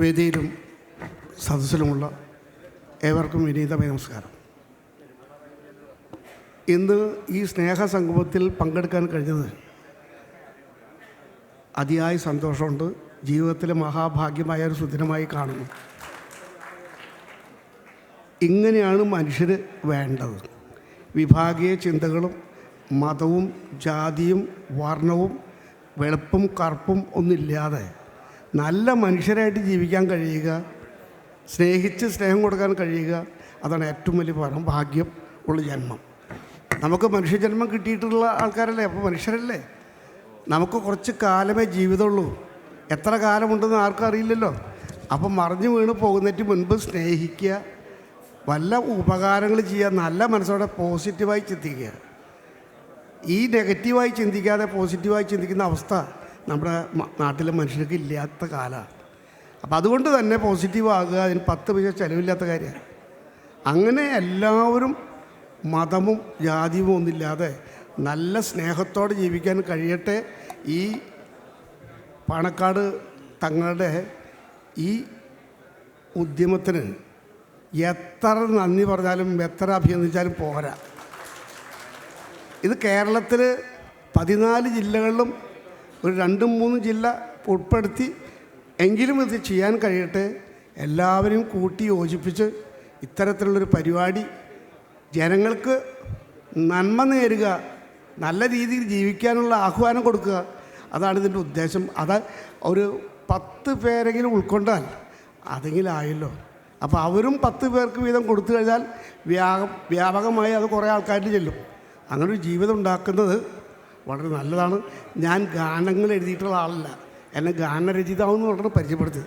വേദിയിലും സദസ്സിലുമുള്ള ഏവർക്കും വിനീതമായ നമസ്കാരം. ഇന്ന് ഈ സ്നേഹ സംഗമത്തിൽ പങ്കെടുക്കാൻ കഴിഞ്ഞത് അതിയായ സന്തോഷമുണ്ട്. ജീവിതത്തിലെ മഹാഭാഗ്യമായ ഒരു സുദിനമായി കാണുന്നു. ഇങ്ങനെയാണ് മനുഷ്യന് വേണ്ടത്. വിഭാഗീയ ചിന്തകളും മതവും ജാതിയും വർണവും വെളുപ്പും കറുപ്പും ഒന്നുമില്ലാതെ നല്ല മനുഷ്യരായിട്ട് ജീവിക്കാൻ കഴിയുക സ്നേഹിച്ച് സ്നേഹം കൊടുക്കാൻ കഴിയുക അതാണ് ഏറ്റവും വലിയ പരം ഭാഗ്യം ഉള്ള ജന്മം. നമുക്ക് മനുഷ്യജന്മം കിട്ടിയിട്ടുള്ള ആൾക്കാരല്ലേ? അപ്പോൾ മനുഷ്യരല്ലേ? നമുക്ക് കുറച്ച് കാലമേ ജീവിതമുള്ളൂ. എത്ര കാലമുണ്ടെന്ന് ആർക്കും അറിയില്ലല്ലോ. അപ്പം മറിഞ്ഞു വീണ് പോകുന്നതിന് മുൻപ് സ്നേഹിക്കുക വല്ല ഉപകാരങ്ങൾ ചെയ്യുക നല്ല മനസ്സോടെ പോസിറ്റീവായി ചിന്തിക്കുക. ഈ നെഗറ്റീവായി ചിന്തിക്കാതെ പോസിറ്റീവായി ചിന്തിക്കുന്ന അവസ്ഥ നമ്മുടെ നാട്ടിലെ മനുഷ്യർക്ക് ഇല്ലാത്ത കാലമാണ് അപ്പം അതുകൊണ്ട് തന്നെ പോസിറ്റീവ് ആകുക അതിന് പത്ത് പൈസ ചിലവില്ലാത്ത കാര്യമാണ്. അങ്ങനെ എല്ലാവരും മതവും ജാതിയും ഒന്നുമില്ലാതെ നല്ല സ്നേഹത്തോടെ ജീവിക്കാൻ കഴിയട്ടെ. ഈ പാണക്കാട് തങ്ങളുടെ ഈ ഉദ്യമത്തിന് എത്ര നന്ദി പറഞ്ഞാലും എത്ര അഭിനന്ദിച്ചാലും പോരാ. ഇത് കേരളത്തിൽ പതിനാല് ജില്ലകളിലും ഒരു രണ്ടും മൂന്നും ജില്ല ഉൾപ്പെടുത്തി എങ്കിലും ഇത് ചെയ്യാൻ കഴിയട്ടെ എല്ലാവരെയും കൂട്ടി യോജിപ്പിച്ച് ഇത്തരത്തിലുള്ളൊരു പരിപാടി ജനങ്ങൾക്ക് നന്മ നേരുക നല്ല രീതിയിൽ ജീവിക്കാനുള്ള ആഹ്വാനം കൊടുക്കുക. അതാണ് ഇതിന്റെ ഉദ്ദേശം. അത് ഒരു പത്ത് പേരെങ്കിലും ഉൾക്കൊണ്ടാൽ അതെങ്കിലും ആയല്ലോ അപ്പോൾ അവരും പത്ത് പേർക്ക് വീതം കൊടുത്തു കഴിഞ്ഞാൽ വ്യാപ വ്യാപകമായി അത് കുറേ ആൾക്കാരിൽ ചെല്ലും. അങ്ങനൊരു ജീവിതം ഉണ്ടാക്കുന്നത് വളരെ നല്ലതാണ്. ഞാൻ ഗാനങ്ങൾ എഴുതിയിട്ടുള്ള ആളല്ല. എന്നെ ഗാനരചിതാവെന്ന് വളരെ പരിചയപ്പെടുത്തി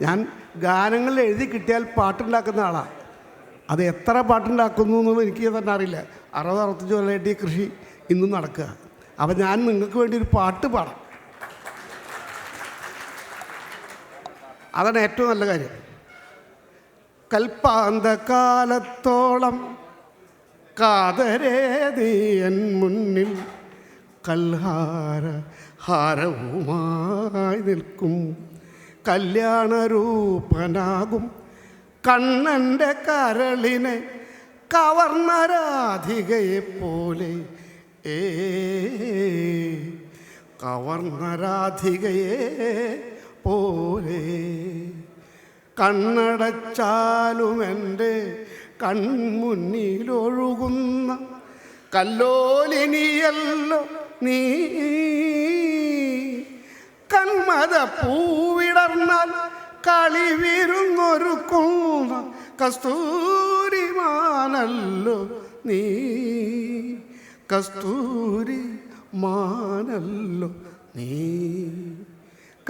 ഞാൻ ഗാനങ്ങൾ എഴുതി കിട്ടിയാൽ പാട്ടുണ്ടാക്കുന്ന ആളാണ് അത് എത്ര പാട്ടുണ്ടാക്കുന്നു എന്നുള്ളത് എനിക്ക് തന്നെ അറിയില്ല. അറുപത് അറുപത്തഞ്ച് കൊല്ലമായിട്ട് ഈ കൃഷി ഇന്നും നടക്കുക. അപ്പം ഞാൻ നിങ്ങൾക്ക് വേണ്ടി ഒരു പാട്ട് പാടാം. അതാണ് ഏറ്റവും നല്ല കാര്യം. കൽപ്പാന്തകാലത്തോളം കാതരേ നീ മുന്നിൽ കൽഹാര ഹാരവുമായി നിൽക്കും. കല്യാണരൂപനാകും. കണ്ണന്റെ കരളിനെ കവർണരാധികയെപ്പോലെ. രാധികയെ പോലെ ഏ കവർണരാധികയെ രാധികയെ പോലെ കണ്ണടച്ചാലും എന്റെ കൺമുന്നിലൊഴുകുന്ന കല്ലോലിനിയല്ലോ നീ കന്മത പൂവിടർന്നാൽ കളി കളിവിരുന്നൊരുക്കുന്ന കസ്തൂരിമാനല്ലോ നീ. കസ്തൂരി മാനല്ലോ നീ.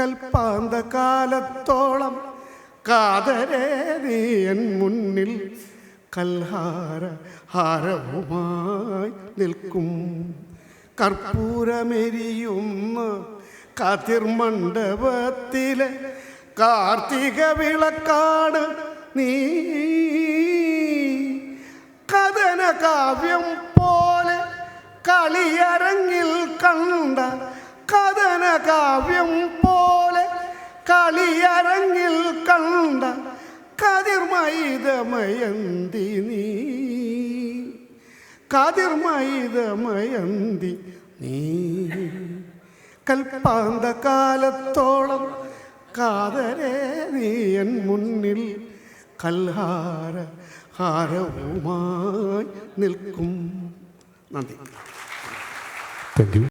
കൽപ്പാന്ത കാലത്തോളം കാതരേ നീ എൻ മുന്നിൽ കൽഹാര ഹാരവുമായി നിൽക്കും. കർപ്പൂരമെരിയുന്ന. കതിർമണ്ഡപത്തിലെ കാർത്തിക വിളക്കാട് നീ. കഥന കാവ്യം പോലെ കളിയരങ്ങിൽ കണ്ട കഥന കാവ്യം പോലെ കളിയരങ്ങിൽ കണ്ട കതിർമൈതമയന്തി നീ. കതിർമൈതമയന്തി നീ. കൽപ്പാന്ത കാലത്തോളം കാതരേ നീ എൻ മുന്നിൽ കൽഹാര ഹാരവുമായി നിൽക്കും. നന്ദി. Thank you